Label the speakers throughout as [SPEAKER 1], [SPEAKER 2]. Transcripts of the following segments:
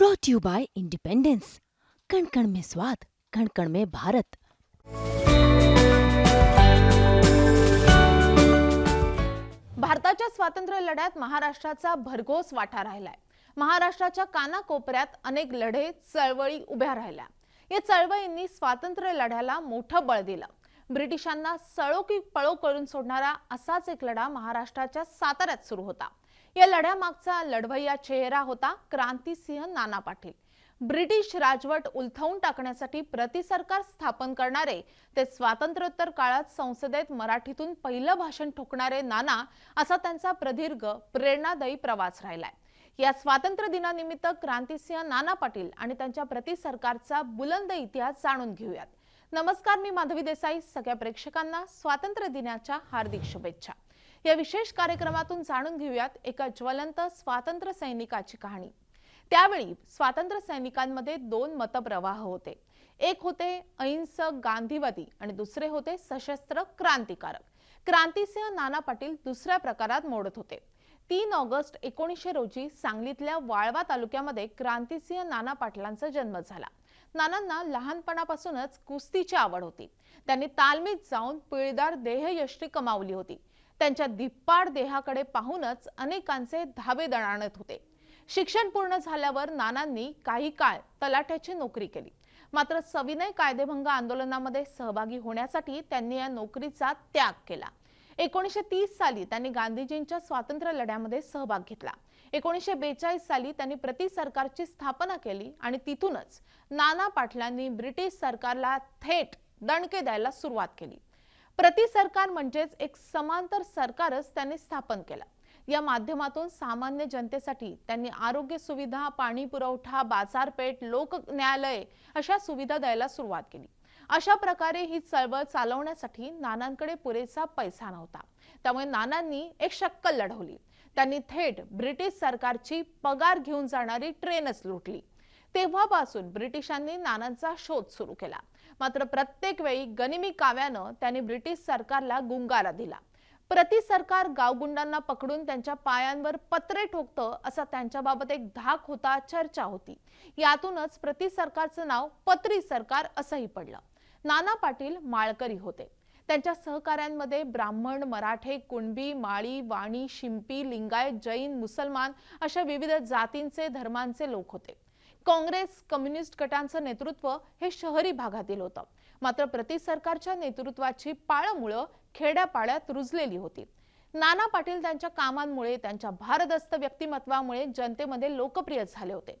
[SPEAKER 1] Brought you by independence कण कण में स्वाद कण कण में भारत
[SPEAKER 2] भारताच्या स्वातंत्र्य लढ्यात महाराष्ट्राचा भरघोस वाटा राहिलाय. महाराष्ट्राच्या कानाकोपऱ्यात अनेक लढे चळवळी उभ्या राहिल्या. या चळवळींनी स्वातंत्र्य लढ्याला मोठं बळ दिलं. ब्रिटिशांना सळो की पळो करून सोडणारा असाच एक लढा महाराष्ट्राच्या साताऱ्यात सुरू होता. या लढ्यामागचा लढवय्या चेहरा होता क्रांतीसिंह नाना पाटील. ब्रिटिश राजवट उलथवून टाकण्यासाठी प्रतिसरकार स्थापन करणारे ते स्वातंत्र्योत्तर काळात संसदेत मराठीतून पहिलं भाषण ठोकणारे नाना असा त्यांचा प्रदीर्घ प्रेरणादायी प्रवास राहिलाय. या स्वातंत्र्य दिनानिमित्त क्रांतिसिंह नाना पाटील आणि त्यांच्या प्रतिसरकारचा बुलंद इतिहास जाणून घेऊयात. नमस्कार मी माधवी देसाई. सगळ्या प्रेक्षकांना स्वातंत्र्य दिनाच्या हार्दिक शुभेच्छा. या विशेष कार्यक्रमातून जाणून घेऊयात एका ज्वलंत स्वातंत्र्य सैनिकाची कहाणी. त्यावेळी स्वातंत्र्य सैनिकांमध्ये दोन मतप्रवाह होते. एक होते अहिंसक गांधीवादी आणि दुसरे होते सशस्त्र क्रांतिकारक. क्रांतिसिंह नाना पाटील दुसऱ्या प्रकारात मोडत होते. तीन ऑगस्ट एकोणीसशे रोजी सांगलीतल्या वाळवा तालुक्यामध्ये क्रांतिसिंह नाना पाटलांचा जन्म झाला. नानांना लहानपणापासूनच कुस्तीची आवड होती. त्यांनी तालमीत जाऊन पिळदार देहयष्टी कमावली होती. त्यांच्या धिप्पाड देहाकडे पाहूनच अनेकांचे धाबे दणाणत होते. शिक्षण पूर्ण झाल्यावर नानांनी काही काळ तलाठ्याची नोकरी केली. मात्र सविनय कायदेभंग आंदोलनामध्ये सहभागी होण्यासाठी त्यांनी या नोकरीचा त्याग केला. एकोणीसशे तीस साली त्यांनी गांधीजींच्या स्वातंत्र्य लढ्यामध्ये सहभाग घेतला. एकोणीसशे बेचाळीस साली त्यांनी प्रति सरकारची स्थापना केली आणि तिथूनच नाना पाटलांनी ब्रिटिश सरकारला थेट दणके द्यायला सुरुवात केली. प्रति सरकार म्हणजेच एक समांतर सरकारच त्यांनी स्थापन केलं. या माध्यमातून सामान्य जनतेसाठी त्यांनी आरोग्य सुविधा पाणी पुरवठा बाजारपेठ लोक न्यायालय अशा सुविधा द्यायला सुरुवात केली. अशा प्रकारे ही चळवळ चालवण्यासाठी नानांकडे पुरेसा पैसा नव्हता. त्यामुळे नानांनी एक शक्कल लढवली. त्यांनी थेट ब्रिटिश सरकारची पगार घेऊन जाणारी ट्रेनच लुटली. तेव्हापासून ब्रिटिशांनी नानांचा शोध सुरू केला. मात्र प्रत्येक वेळी गनिमी काव्यानं त्यांनी ब्रिटिश सरकारला गुंगारा दिला. प्रति सरकार गावगुंडांना पकडून त्यांच्या पायांवर पत्रे ठोकतं असा त्यांच्याबाबत एक धाक होता चर्चा होती. यातूनच प्रति सरकारचं नाव पत्री सरकार असंही पडलं. नाना पाटील माळकरी होते. त्यांच्या सहकाऱ्यांमध्ये ब्राह्मण मराठे कुणबी माळी वाणी शिंपी लिंगायत जैन मुसलमान अशा विविध जातींचे धर्मांचे लोक होते. काँग्रेस कम्युनिस्ट गटांचं नेतृत्व हे शहरी भागातील होतं. मात्र प्रति सरकारच्या नेतृत्वाची पाळमुळं खेड्यापाड्यात रुजलेली होती. नाना पाटील त्यांच्या कामांमुळे त्यांच्या भारदस्त व्यक्तिमत्वामुळे जनतेमध्ये लोकप्रिय झाले होते.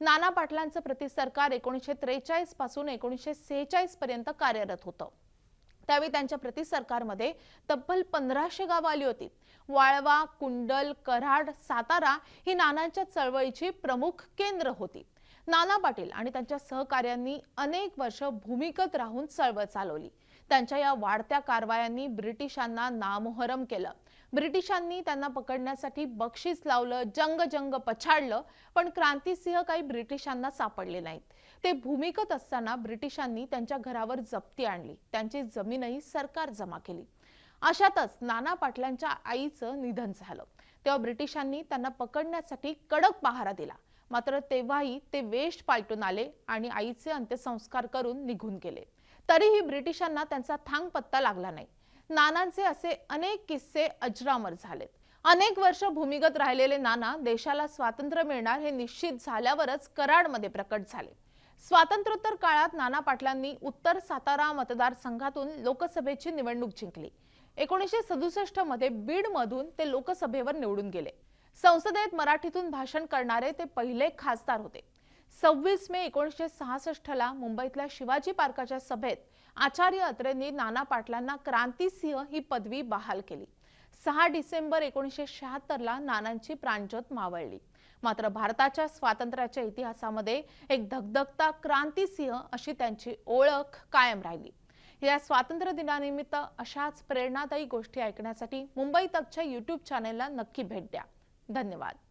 [SPEAKER 2] नाना पाटलांचं प्रति सरकार एकोणीसशे त्रेचाळीसपासून एकोणीसशे सेहेचाळीस पर्यंत कार्यरत होतं. त्यावेळी त्यांच्या प्रति सरकारमध्ये तब्बल पंधराशे गावं आली होती. वाळवा कुंडल कराड सातारा ही नानांच्या चळवळीची प्रमुख केंद्र होती. नाना पाटील आणि त्यांच्या सहकार्यांनी अनेक वर्ष भूमिगत राहून चळवळ चालवली. त्यांच्या या वाढत्या कारवायांनी ब्रिटिशांना नामोहरम केलं. ब्रिटिशांनी त्यांना पकडण्यासाठी बक्षीस लावलं जंग जंग पछाडलं पण क्रांतिसिंह काही ब्रिटिशांना सापडले नाहीत. ते भूमिगत असताना ब्रिटिशांनी त्यांच्या घरावर जप्ती आणली. त्यांची जमीनही सरकार जमा केली. अशातच नाना पाटलांच्या आईचं निधन झालं. तेव्हा ब्रिटिशांनी त्यांना पकडण्यासाठी कडक पहारा दिला. मात्र तेव्हाही ते वेश पालटून आले आणि आईचे अंत्यसंस्कार करून निघून गेले. तरीही ब्रिटिशांना त्यांचा थांग पत्ता लागला नाही. नानांचे असे अनेक किस्से अजरामर झालेत. अनेक वर्ष भूमिगत राहिलेले नाना देशाला स्वातंत्र्य मिळणार हे निश्चित झाल्यावरच कराडमध्ये प्रकट झाले. स्वातंत्र्योत्तर काळात नाना पाटलांनी उत्तर सातारा मतदारसंघातून लोकसभेची निवडणूक जिंकली. एकोणीसशे सदुसष्टमध्ये बीड मधून ते लोकसभेवर निवडून गेले. संसदेत मराठीतून भाषण करणारे ते पहिले खासदार होते. सव्वीस मे एकोणीसशे सहासष्ट ला मुंबईतल्या शिवाजी पार्काच्या सभेत आचार्य अत्रेंनी नाना पाटलांना क्रांतीसिंह ही पदवी बहाल केली. सहा डिसेंबर एकोणीसशे शहात्तर ला नानांची प्राणज्योत मावळली. मात्र भारताच्या स्वातंत्र्याच्या इतिहासामध्ये एक धगधगता क्रांतीसिंह अशी त्यांची ओळख कायम राहिली. या स्वातंत्र्य दिनानिमित्त अशाच प्रेरणादायी गोष्टी ऐकण्यासाठी मुंबई तकच्या युट्यूब चॅनेलला नक्की भेट द्या. धन्यवाद.